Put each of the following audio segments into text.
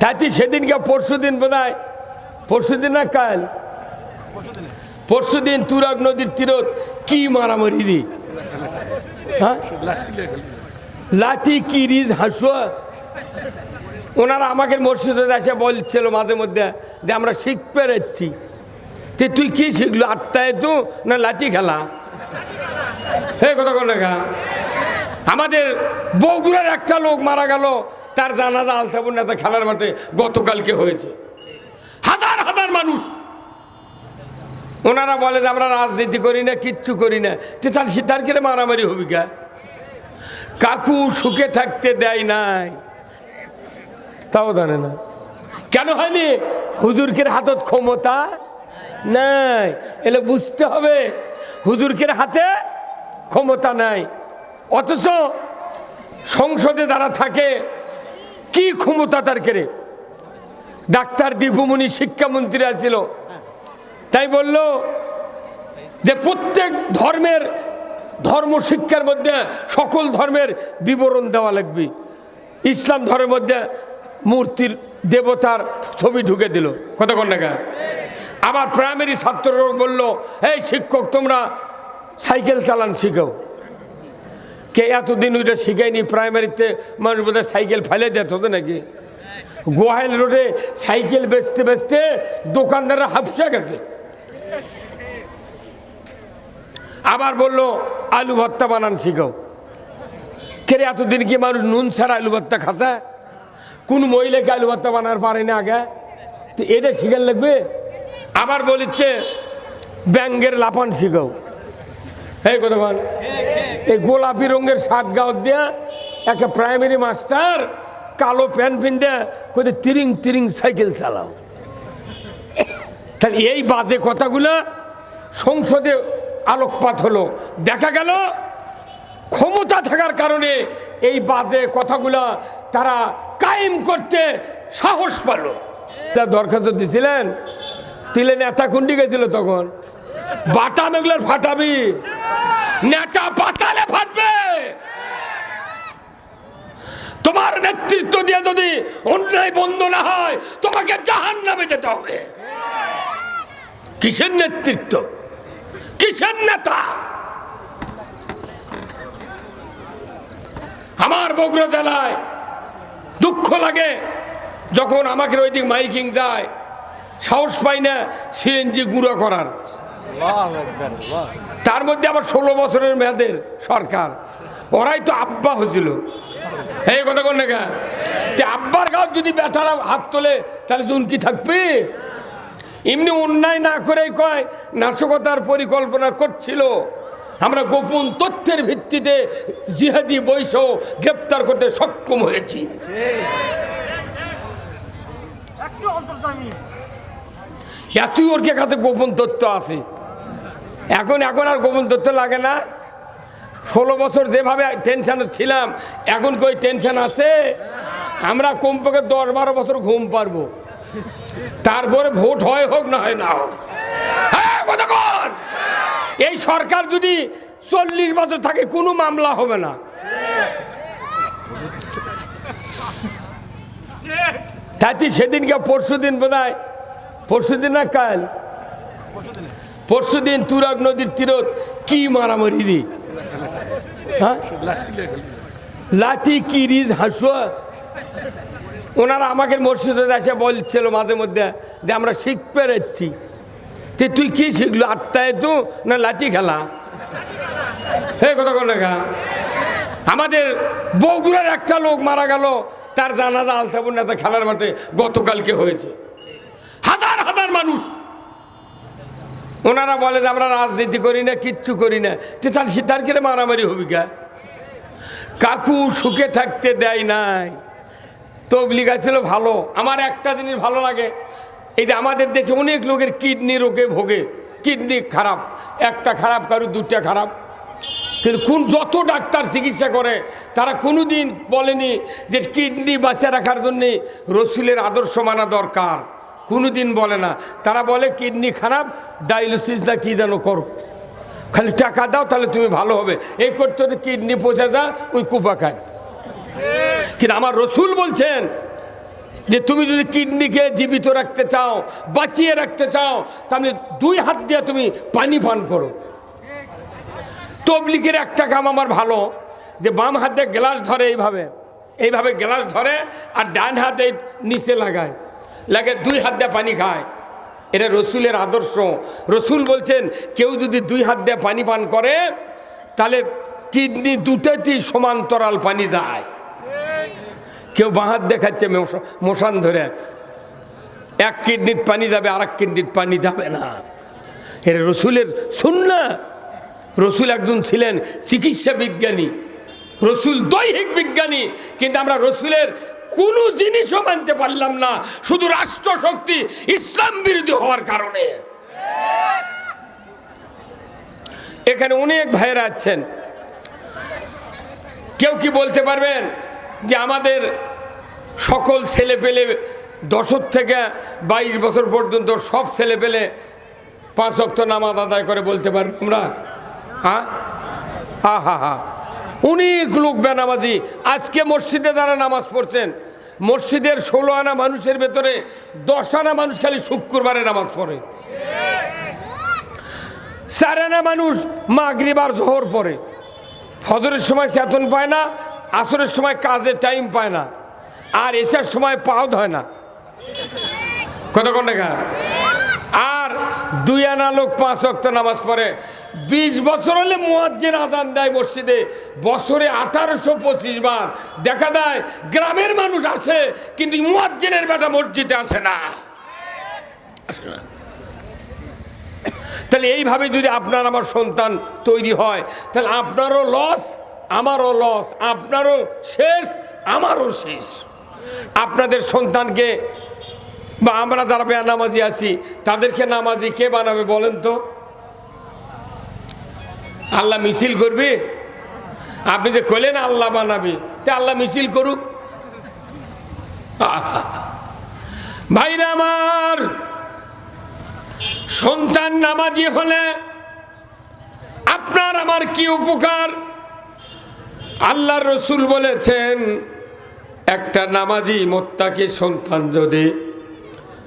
তাই সেদিনকে পরশু দিন বোধ হয় পরশু দিন না কাল? পরশু দিন তুরাগ নদীর তীরত কি মারামারি রে? হ্যাঁ? লাঠি কি রিজ হাসুয়া। ওনারা আমাকে মসজিদে এসে বলছিল মাঝে মধ্যে যে আমরা শিখতে যাচ্ছি তে তুই কি শিখলো, আত্মায় তো না লাঠি খেলা? হে কথা কোন? আমাদের বগুড়ার একটা লোক মারা গেল। তার জানাজা আলতাবুর নেতা খেলার মাঠে গতকালকে হয়েছে। হাজার হাজার মানুষ। ওনারা বলে যে আমরা রাজনীতি করি না, কিচ্ছু করি না। তে তার সিদ্ধার কেড়ে মারামারি হবি কাকু সুখে থাকতে দেয় নাই। তাও জানে না। কেন হয়নি? হুজুরকের হাতত ক্ষমতা নাই। এলে বুঝতে হবে, হুজুরকের হাতে ক্ষমতা নাই। অথচ সংসদে যারা থাকে কি ক্ষমতা তার কেড়ে? ডাক্তার দীপুমণি শিক্ষামন্ত্রী আছিল তাই বলল যে প্রত্যেক ধর্মের ধর্ম শিক্ষার মধ্যে সকল ধর্মের বিবরণ দেওয়া লাগবে। ইসলাম ধর্মের মধ্যে মূর্তির দেবতার ছবি ঢুকে দিল। কতক্ষণ টাকা আবার প্রাইমারি ছাত্ররা বলল, এই শিক্ষক, তোমরা সাইকেল চালান শিখাও। কে এতদিন ওইটা শিখায়নি? প্রাইমারিতে মানুষ বোধহয় সাইকেল ফেলে দিত তো নাকি? গোহাইল রোডে সাইকেল বেচতে বেচতে দোকানদাররা হাফসা গেছে। আবার বলল, আলু ভর্তা বানান শিখাও। কে এতদিন কি মানুষ নুন ছাড়া আলু ভর্তা খাতা কোন মহিলাকে আলু ভর্তা বানার পারে না আগে? তো এটা শিখান লাগবে? আবার বলিচ্ছে ব্যাঙ্গের লাফান শিখাও। এই কতক্ষণ এই গোলাপি রঙের শার্ট গাওয়ার দিয়া একটা প্রাইমারি মাস্টার কালো প্যান্ট পিনতে কোথায় তিরিং তিরিং সাইকেল চালাও। তাহলে এই বাজে কথাগুলো সংসদে আলোকপাত হলো। দেখা গেল ক্ষমতা থাকার কারণে এই বাজে কথাগুলা তারা কায়েম করতে সাহস পালো দরখাস্ত দিছিলেন? তিলে নেতা কুন্ডি গেছিল তখন? বাটা মেঘলার ফাটাবি। নেতা পাতালে ফাটবে তোমার নেতৃত্ব দিয়ে যদি না হয় তোমাকে জাহান নামে যেতে হবে। কিসের নেতৃত্ব? কিসের নেতা? আমার বগুড়া জেলায় দুঃখ লাগে যখন আমাকে ওইদিক মাইকিং দেয় সাহস পাই না সিএনজি গুঁড়ো করার। তার মধ্যে আবার ষোলো বছরের মেয়াদের সরকার। ওরাই তো আব্বা হয়েছিল। এই কথা কোন না আব্বার গাও যদি বেটারা হাত তোলে তাহলে জুনকি থাকবে? এমনি অন্যায় না করেই কয় নাশকতার পরিকল্পনা করছিল। আমরা গোপন তথ্যের ভিত্তিতে জিহাদি বৈশ গ্রেপ্তার করতে সক্ষম হয়েছি। এতই ওর কাছে গোপন তথ্য আছে। এখন এখন আর গোপন তথ্য লাগে না। ষোলো বছর যেভাবে টেনশন ছিলাম এখন কই টেনশন আছে? আমরা কমপক্ষে দশ বারো বছর ঘুম পারব তারপরে ভোট হয় হোক না হয় না হোক। হ্যাঁ, এই সরকার যদি চল্লিশ বছর থাকে কোনো মামলা হবে না। তাই সেদিনকে পরশু দিন বোধ হয় পরশু দিন না কাল? পরশু দিন তুরাগ নদীর তীরত কি মারামারি রে? হ্যাঁ? লাঠি কি রিজ হাসুয়া। ওনারা আমাকে মসজিদে এসে বলছিল মাঝে মধ্যে যে আমরা শিখতে যাচ্ছি তে তুই কি শিখলো আত্মায় তো না লাঠি খেলা? হে কথা কোন আমাদের বগুড়ার একটা লোক মারা গেল, তার জানাজা আলতাবুর নেতা খেলার মাঠে গতকালকে হয়েছে। হাজার হাজার মানুষ ওনারা বলে যে আমরা রাজনীতি করি না, কিচ্ছু করি না। তে তার সিদ্ধার কেড়ে মারামারি হবি কাকু সুখে থাকতে দেয় নাই। তবলিগ ছিল ভালো। আমার একটা জিনিস ভালো লাগে, এই যে আমাদের দেশে অনেক লোকের কিডনি রোগে ভোগে, কিডনি খারাপ। একটা খারাপ কারও দুটা খারাপ। কিন্তু কোন যত ডাক্তার চিকিৎসা করে, তারা কোনো দিন বলেনি যে কিডনি বাঁচিয়ে রাখার জন্যে রসুলের আদর্শ মানা দরকার। কোনো দিন বলে না। তারা বলে, কিডনি খারাপ, ডায়ালিসিস না কী যেন করো। খালি টাকা দাও, তাহলে তুমি ভালো হবে। এই করতে কিডনি পচে যা, ওই কুপা খায়। কিন্তু আমার রসুল বলছেন যে, তুমি যদি কিডনিকে জীবিত রাখতে চাও, বাঁচিয়ে রাখতে চাও, তাহলে দুই হাত দিয়ে তুমি পানি পান করো। তবলিকের একটা কাম আমার ভালো, যে বাম হাতে গ্লাস ধরে এইভাবে। এইভাবে গ্লাস ধরে আর ডান হাতে নিচে লাগায়। লাগে দুই হাত দিয়ে পানি খায়। এটা রসুলের আদর্শ। রসুল বলছেন, কেউ যদি দুই হাত দিয়ে পানি পান করে, তাহলে কিডনি দুটাতেই সমান্তরাল পানি যায়। কেউ বাঁ হাত দেখাচ্ছে মশা- মশান ধরে। এক কিডনির পানি যাবে আর এক কিডনির পানি যাবে না। এর রসুলের শুন না রসুল একজন ছিলেন চিকিৎসা বিজ্ঞানী। রসুল দৈহিক বিজ্ঞানী। কিন্তু আমরা রসুলের কোনো জিনিসও মানতে পারলাম না। শুধু রাষ্ট্রশক্তি ইসলাম বিরোধী হওয়ার কারণে। এখানে অনেক ভাইয়েরা আছেন। কেউ কি বলতে পারবেন যে আমাদের সকল ছেলে পেলে দশর থেকে বাইশ বছর পর্যন্ত সব ছেলে পেলে পাঁচ অক্ত নামাজ আদায় করে বলতে পারব আমরা? হ্যাঁ? হা হা হা। অনেক লোক বেনামাজি। আজকে মসজিদে যারা নামাজ পড়ছেন, মসজিদের ষোলো আনা মানুষের ভেতরে দশ আনা মানুষ খালি শুক্রবারে নামাজ পড়ে। চার আনা মানুষ মাগরিবার জোহর পড়ে। ফজরের সময় চেতন পায় না, আসরের সময় কাজের টাইম পায় না, আর এসার সময় পাও হয় না। কতক্ষণ টাকা আর দুই আনা লোক পাঁচ অক্ত নামাজ পড়ে। বিশ বছর হলে মুয়াজ্জিন আদান দেয় মসজিদে। বছরে আঠারোশো পঁচিশ বার। দেখা দেয় গ্রামের মানুষ আসে, কিন্তু মুয়াজ্জিনের বেটা মসজিদে আসে না। তাহলে এইভাবে যদি আপনার আমার সন্তান তৈরি হয়, তাহলে আপনারও লস আমারও লস আপনারও শেষ, আমারও শেষ। আপনাদের সন্তানকে বা আমরা যারা বেনামাজি আছি, তাদেরকে নামাজি কে বানাবে বলেন তো? আল্লাহ মিছিল করবে? আপনি যে কইলেন আল্লাহ বানাবে। তে আল্লাহ মিছিল করুক। ভাইরা আমার, সন্তান নামাজি হলে আপনার আমার কি উপকার? আল্লাহ রসুল বলেছেন, একটা নামাজি মোত্তাকি সন্তান যদি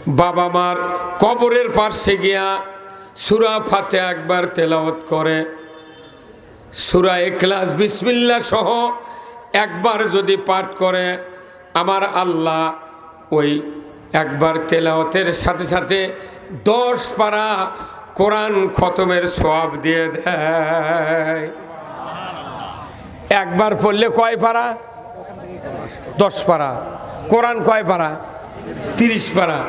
বাবা মার কবরের পার্শ্বে গিয়া সুরা ফাতে একবার তেলাওয়াত করে সুরা এক্লাস বিসমিল্লা সহ একবার যদি পাঠ করে, আমার আল্লাহ ওই একবার তেলাওতের সাথে সাথে দশ পারা কোরআন খতমের সব দিয়ে দেয়। একবার পড়লে কয় পারা? দশ পারা। কোরআন কয় পারা? তিরিশ পারা।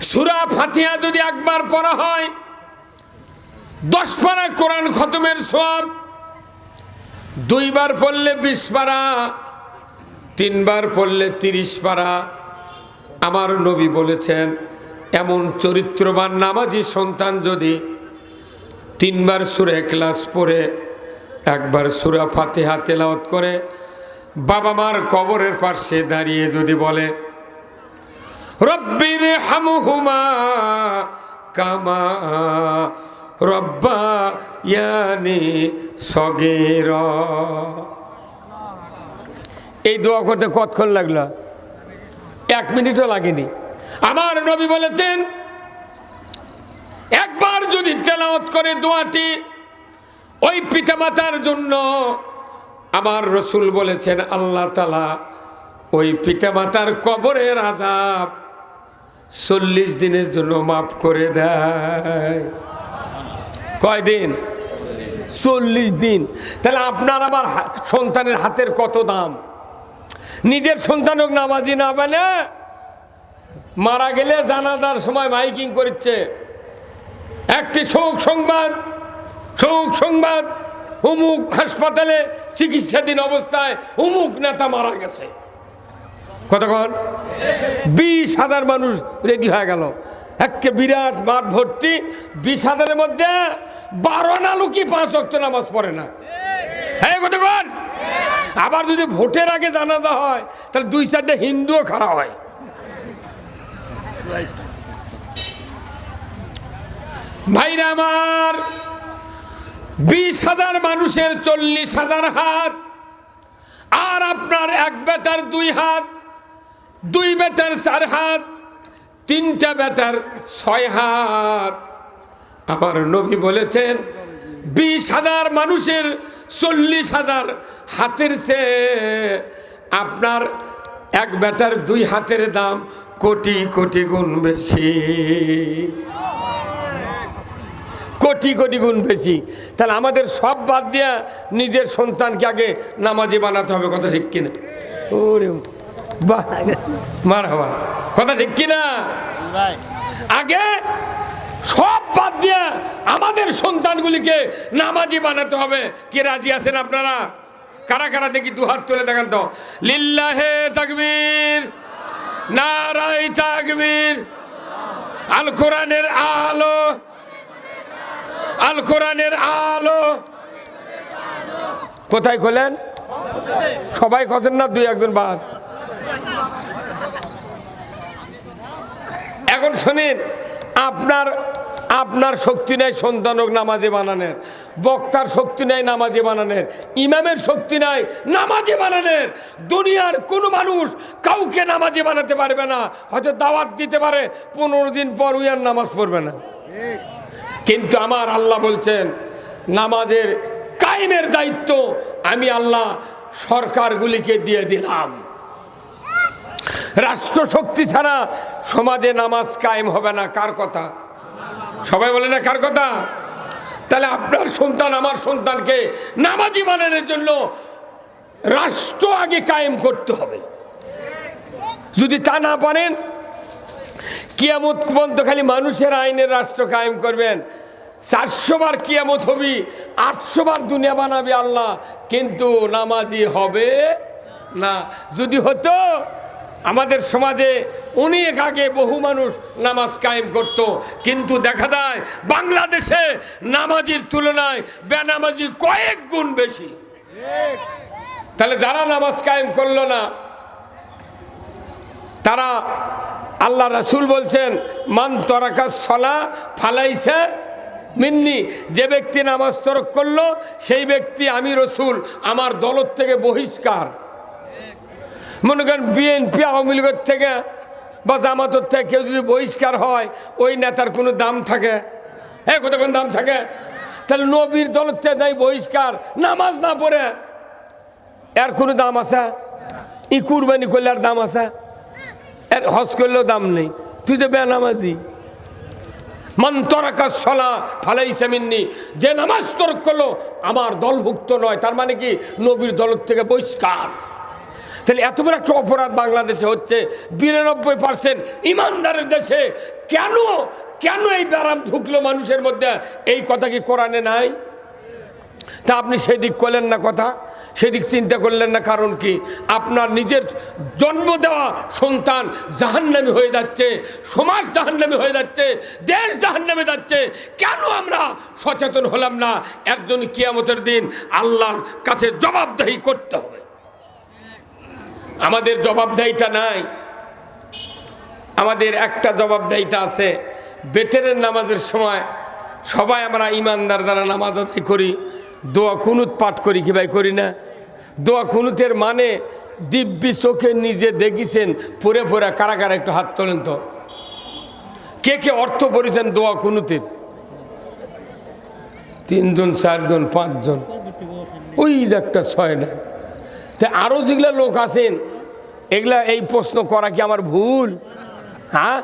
সুরা ফাতিয়া যদি একবার পড়া হয়, দশ পারা কোরআন খতমের সব দুইবার পড়লে বিশ পারা, তিনবার পড়লে তিরিশ পারা। আমার নবী বলেছেন, এমন চরিত্রবান নামাজি সন্তান যদি তিনবার সুরে ক্লাস পড়ে, একবার সুরা ফাতেহা তেলাওয়াত করে, বাবা মার কবরের পাশে দাঁড়িয়ে যদি বলে রব্বির হামহুমা কামা রব্বা ইয়ানি সগের। এই দোয়া করতে কতক্ষণ লাগল? এক মিনিটও লাগেনি। আমার নবী বলেছেন, একবার যদি তেলাওয়াত করে দোয়াটি ওই পিতামাতার জন্য, আমার রসুল বলেছেন, আল্লাহ তালা ওই পিতামাতার কবরের আদাব চল্লিশ দিনের জন্য মাফ করে দেয়। কয়দিন চল্লিশ দিন। তাহলে আপনার আমার হা- সন্তানের হাতের কত দাম? নিজের সন্তান হোক নামাজি না মানে মারা গেলে জানাজার সময় মাইকিং করছে একটি শোক সংবাদ শোক সংবাদ অমুক হাসপাতালে চিকিৎসাধীন অবস্থায় অমুক নেতা মারা গেছে। কতক্ষণ বিশ হাজার মানুষ রেডি হয়ে গেল। একে বিরাট মাঠ ভর্তি বিশ হাজারের মধ্যে বারো না লোকই পাঁচ অক্ট নামাজ পড়ে না। হ্যাঁ কতক্ষণ আবার যদি ভোটের আগে জানাজা হয় তাহলে দুই চারটে হিন্দুও খাড়া হয়। ভাইরা আমার বিশ হাজার মানুষের চল্লিশ হাজার হাত আর আপনার এক বেটার দুই হাত দুই বেটার চার হাত তিনটা বেটার ছয় হাত। আমার নবী বলেছেন, বিশ হাজার মানুষের চল্লিশ হাজার হাতের সে আপনার এক বেটার দুই হাতের দাম কোটি কোটি গুণ বেশি। কোটি কোটি গুণ বেশি। তাহলে আমাদের সব বাদ দিয়া নিজের সন্তানকে আগে নামাজি বানাতে হবে, কথা ঠিক কিনা? ওরে বাহ মার হওয়া কথা ঠিক কিনা? আগে সব বাদ দিয়া আমাদের সন্তানগুলিকে নামাজি বানাতে হবে। কে রাজি আছেন আপনারা? কারা কারা দেখি দু হাত তুলে দেখান তো। লিল্লাহে তাকবীর নারাই তাকবীর আল কোরআনের আলো আল কোরআনের আলো। কোথায় খোলেন? সবাই খোঁজেন না দুই একজন বাদ। এখন শোনেন, আপনার আপনার শক্তি নাই সন্তানক নামাজে বানানের, বক্তার শক্তি নাই নামাজে বানানের, ইমামের শক্তি নাই নামাজে বানানের। দুনিয়ার কোনো মানুষ কাউকে নামাজে বানাতে পারবে না। হয়তো দাওয়াত দিতে পারে, পনেরো দিন পর উই আর নামাজ পড়বে না। কিন্তু আমার আল্লাহ বলছেন, নামাজের কায়েমের দায়িত্ব আমি আল্লাহ সরকারগুলিকে দিয়ে দিলাম। রাষ্ট্র শক্তি ছাড়া সমাজে নামাজ কায়েম হবে না, কার কথা? সবাই বলে না, কার কথা? তাহলে আপনার সন্তান আমার সন্তানকে নামাজি বানানোর জন্য রাষ্ট্র আগে কায়েম করতে হবে। যদি তা না পারেন, কিয়ামত পর্যন্ত খালি মানুষের আইনের রাষ্ট্র কায়েম করবেন। চারশো বার কিয়ামত হবি আটশো বার দুনিয়া বানাবে আল্লাহ, কিন্তু নামাজি হবে না। যদি হতো আমাদের সমাজে অনেক আগে বহু মানুষ নামাজ কায়েম করত, কিন্তু দেখা যায় বাংলাদেশে নামাজির তুলনায় বেনামাজি কয়েক গুণ বেশি। তাহলে যারা নামাজ কায়েম করল না, তারা আল্লাহ রাসুল বলছেন, মান তরাকা সলা ফালাইছে মিন্নি, যে ব্যক্তি নামাজ তরক করল, সেই ব্যক্তি আমি রসুল, আমার দলত থেকে বহিষ্কার। মনে করেন বিএনপি আওয়ামী লীগের থেকে বা জামাতর থেকে কেউ যদি বহিষ্কার হয়, ওই নেতার কোনো দাম থাকে? হ্যাঁ কোথাও কোনো দাম থাকে? তাহলে নবীর দলের থেকে দেয় বহিষ্কার, নামাজ না পড়ে। এর কোনো দাম আছে? ই কুরবানি করলে আর দাম আছে? এর হজ করলেও দাম নেই। তুই তো বেনামাজি। মান তরাকা সলা ফালাই সামিননি যে নামাজ তরক করল, আমার দলভুক্ত নয়। তার মানে কি? নবীর দল থেকে বহিষ্কার। তাহলে এত বড় একটা অপরাধ বাংলাদেশে হচ্ছে। বিরানব্বই পার্সেন্ট ইমানদারের দেশে কেন কেন এই ব্যারাম ঢুকলো মানুষের মধ্যে? এই কথা কি কোরআনে নাই? তা আপনি সেদিক করলেন না কথা, সেদিক চিন্তা করলেন না কারণ কি? আপনার নিজের জন্ম দেওয়া সন্তান জাহান্নামি হয়ে যাচ্ছে, সমাজ জাহান্নামি হয়ে যাচ্ছে, দেশ জাহান্নামে যাচ্ছে। কেন আমরা সচেতন হলাম না? একজন কিয়ামতের দিন আল্লাহর কাছে জবাবদাহি করতে হবে। আমাদের জবাবদাহিটা নাই। আমাদের একটা জবাবদাহিতা আছে, বেতেরের নামাজের সময় সবাই আমরা ইমানদার দ্বারা নামাজ আদায় করি, দোয়া কুনুত পাঠ করি কি ভাই করি না? দোয়া কুনুতের মানে দিব্যি চোখে নিজে দেখিছেন, পরে পরে কারা কারা একটু হাত তোলেন তো। কে কে অর্থ পড়েছেন দোয়া কুনুতের? তিনজন, চারজন, পাঁচজন। ওই একটা ছয় না। তা আরও যেগুলা লোক আছেন এগুলা এই প্রশ্ন করা কি আমার ভুল? হ্যাঁ?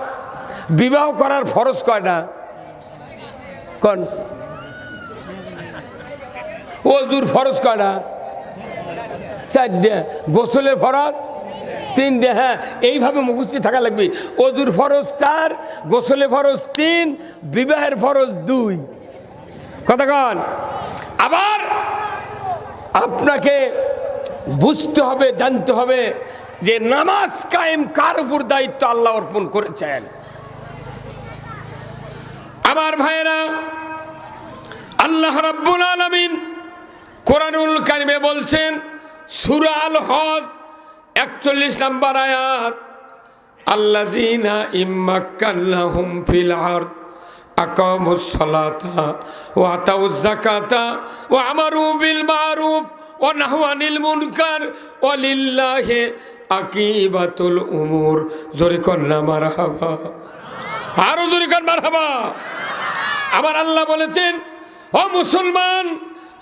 বিবাহ করার ফরজ কয় না? কন? ওজুর ফরজ কয় কয়টা চারটে গোসলের ফরজ? তিনটে হ্যাঁ এইভাবে মুখস্থি থাকা লাগবে। ওজুর ফরজ চার গোসলে ফরজ তিন, বিবাহের ফরজ দুই। কথা কন? আবার আপনাকে বুঝতে হবে, জানতে হবে যে নামাজ কায়েম কার উপর দায়িত্ব আল্লাহ অর্পণ করেছেন? আমার ভাইয়েরা, আল্লাহ রাব্বুল আলামিন কোরআনুল কারিমে বলছেন, সূরা আল হজ একচল্লিশ নম্বর আয়াত, আল্লাযীনা ইম্মাক্কান্নাহুম ফিল আরদ, আকামুস সালাতা ওয়া আতাউজ যাকাতা ওয়া আমারু বিল মারুফ। ও নাহওয়ানিল মুনকার, ও লিল্লাহে আকিবাতুল উমুর। জোরে কন্যা মারহাবা। আরও জোরে কর মারহাবা। আবার আল্লাহ বলেছেন, ও মুসলমান,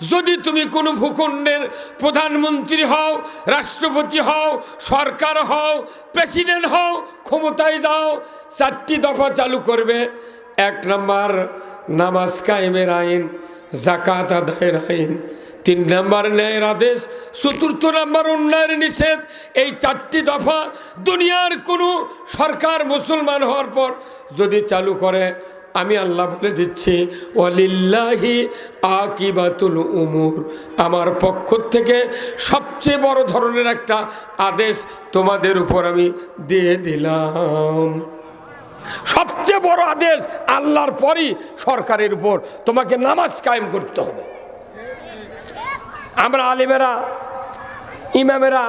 যদি তুমি কোনো ভূখণ্ডের প্রধানমন্ত্রী হও, রাষ্ট্রপতি হও, সরকার হও, প্রেসিডেন্ট হও, ক্ষমতায় যাও, চারটি দফা চালু করবে। এক নম্বর, নামাজ কায়েমের আইন জাকাত আদায়ের আইন। তিন নম্বর ন্যায়ের আদেশ, চতুর্থ নম্বর উন্নয়নের নিষেধ। এই চারটি দফা দুনিয়ার কোনো সরকার মুসলমান হওয়ার পর যদি চালু করে, আমি আল্লাহ বলে দিচ্ছি, ওয়ালিল্লাহি আকিবাতুল উমুর। আমার পক্ষ থেকে সবচেয়ে বড় ধরনের একটা আদেশ তোমাদের উপর আমি দিয়ে দিলাম। সবচেয়ে বড় আদেশ আল্লাহর পরই সরকারের উপর। তোমাকে নামাজ কায়েম করতে হবে। আমরা আলিমেরা, ইমামেরা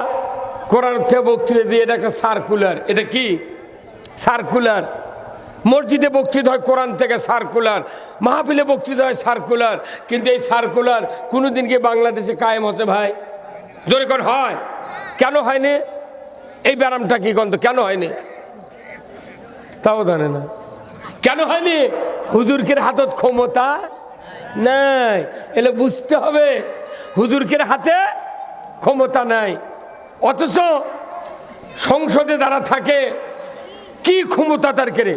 কোরআন বক্তৃতা দিয়ে এটা একটা সার্কুলার এটা কি? সার্কুলার মসজিদে বক্তৃতা হয়, কোরআন থেকে সার্কুলার মাহফিলে বক্তৃতা হয় সার্কুলার কিন্তু এই সার্কুলার কোনোদিন কি বাংলাদেশে কায়েম হচ্ছে ভাই? জোরে কোন হয়? কেন হয়নি? এই ব্যারামটা কি গন্ধ? কেন হয়নি? তাও জানে না। কেন হয়নি? হুজুরকের হাতত ক্ষমতা নাই। এলে বুঝতে হবে, হুজুরকের হাতে ক্ষমতা নাই। অথচ সংসদে যারা থাকে, কি ক্ষমতা তার কেড়ে?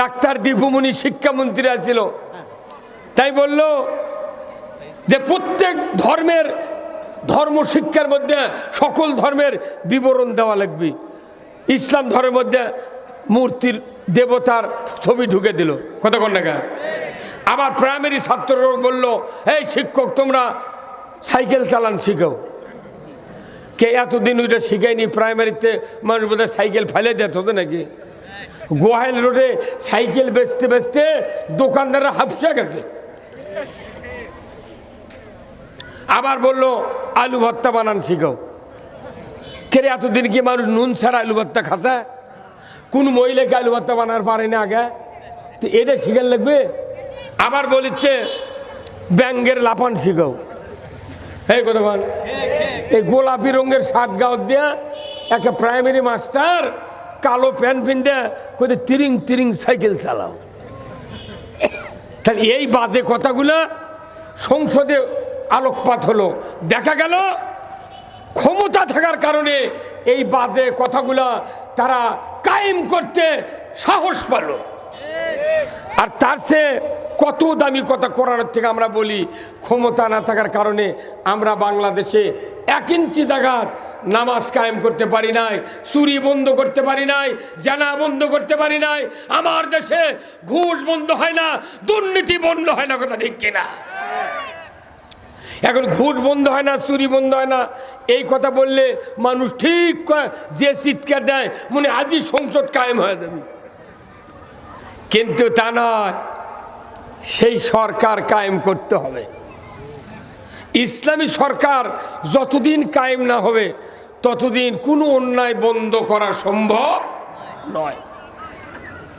ডাক্তার দীপুমণি শিক্ষামন্ত্রী আছিল তাই বলল যে প্রত্যেক ধর্মের, ধর্ম শিক্ষার মধ্যে সকল ধর্মের বিবরণ দেওয়া লাগবে। ইসলাম ধর্মের মধ্যে মূর্তির দেবতার ছবি ঢুকে দিল। কত কন্যা আবার প্রাইমারি ছাত্ররা বলল, এই শিক্ষক, তোমরা সাইকেল চালান শিখাও। কে এতদিন ওইটা শিখায়নি প্রাইমারিতে মানুষ বোধহয় সাইকেল ফেলে দিত নাকি? গোহাইল রোডে সাইকেল বেচতে বেচতে দোকানদাররা হাফসা গেছে। আবার বলল, আলু ভর্তা বানান শিখাও। কে এতদিন কি মানুষ নুন ছাড়া আলু ভর্তা খাতা কোন মহিলাকে আলু ভর্তা বানার পারে না আগে? তো এটা শিখার লাগবে? আবার বলিচ্ছে, ব্যাঙ্গের লাফান শিখাও। এই কতক্ষণ এই গোলাপি রঙের শার্ট গাওয়ার দিয়া একটা প্রাইমারি মাস্টার কালো প্যান্ট পিনতে কোথায় তিরিং তিরিং সাইকেল চালাও। তাহলে এই বাজে কথাগুলো সংসদে আলোকপাত হলো। দেখা গেল, ক্ষমতা থাকার কারণে এই বাজে কথাগুলা তারা কায়েম করতে সাহস পেল। আর তার সে কত দামি কথা করার থেকে আমরা বলি, ক্ষমতা না থাকার কারণে আমরা বাংলাদেশে এক ইঞ্চি জায়গাত নামাজ কায়েম করতে পারি নাই, চুরি বন্ধ করতে পারি নাই, জানা বন্ধ করতে পারি নাই, আমার দেশে ঘুষ বন্ধ হয় না, দুর্নীতি বন্ধ হয় না, কথা ঠিক কিনা? এখন ঘুষ বন্ধ হয় না, চুরি বন্ধ হয় না, এই কথা বললে মানুষ ঠিক যে চিৎকার দেয়, মনে আজই সংসদ কায়েম হয়ে যাবে। কিন্তু তা নয়, সেই সরকার কায়েম করতে হবে। ইসলামী সরকার যতদিন কায়েম না হবে, ততদিন কোনো অন্যায় বন্ধ করা সম্ভব নয়।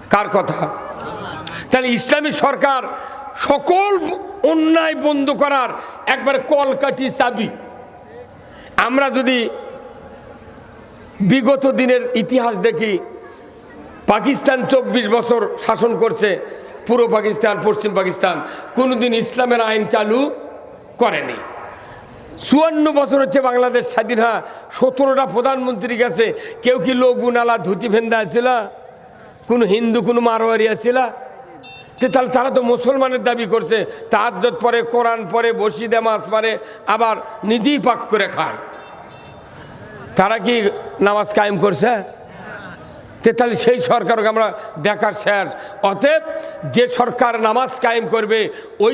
কার কথা? তাহলে ইসলামী সরকার সকল অন্যায় বন্ধ করার একবার কলকাঠি চাবি। আমরা যদি বিগত দিনের ইতিহাস দেখি পাকিস্তান চব্বিশ বছর শাসন করছে পূর্ব পাকিস্তান, পশ্চিম পাকিস্তান। কোনোদিন ইসলামের আইন চালু করেনি। চুয়ান্ন বছর হচ্ছে বাংলাদেশ স্বাধীন, হয়, সতেরোটা প্রধানমন্ত্রী গেছে। কেউ কি লোগুনালা ধুতি ফেন্দা আছিল কোনো হিন্দু, কোনো মারোয়ারি আছিল? তাহলে তারা তো মুসলমানের দাবি করছে। তাহাজ্জত পরে, কোরআন পরে বসিদে মাছ মারে, আবার নিধি পাক করে খায়। তারা কি নামাজ কায়েম করছে? তাহলে সেই সরকারকে আমরা দেখার শেষ। অতএব যে সরকার নামাজ কায়েম করবে ওই